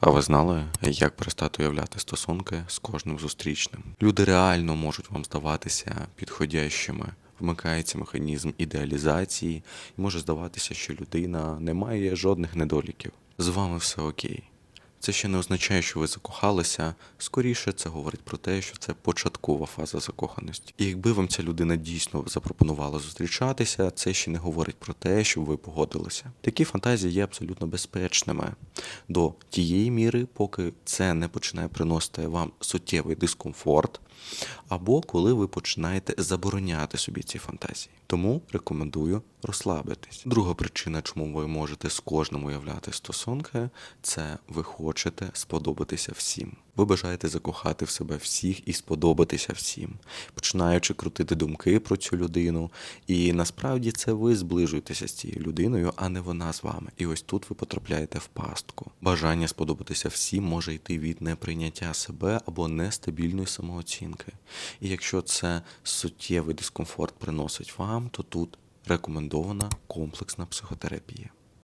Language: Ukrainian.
А ви знали, як перестати уявляти стосунки з кожним зустрічним? Люди реально можуть вам здаватися підходящими. Вмикається механізм ідеалізації, і може здаватися, що людина не має жодних недоліків. З вами все окей. Це ще не означає, що ви закохалися. Скоріше це говорить про те, що це початкова фаза закоханості. І якби вам ця людина дійсно запропонувала зустрічатися, це ще не говорить про те, щоб ви погодилися. Такі фантазії є абсолютно безпечними до тієї міри, поки це не починає приносити вам суттєвий дискомфорт, або коли ви починаєте забороняти собі ці фантазії. Тому рекомендую розслабитись. Друга причина, чому ви можете з кожним уявляти стосунки, це ви хочете сподобатися всім. Ви бажаєте закохати в себе всіх і сподобатися всім, починаючи крутити думки про цю людину. І насправді це ви зближуєтеся з цією людиною, а не вона з вами. І ось тут ви потрапляєте в пастку. Бажання сподобатися всім може йти від неприйняття себе або нестабільної самооцінки. І якщо це суттєвий дискомфорт приносить вам, то тут рекомендована комплексна психотерапія.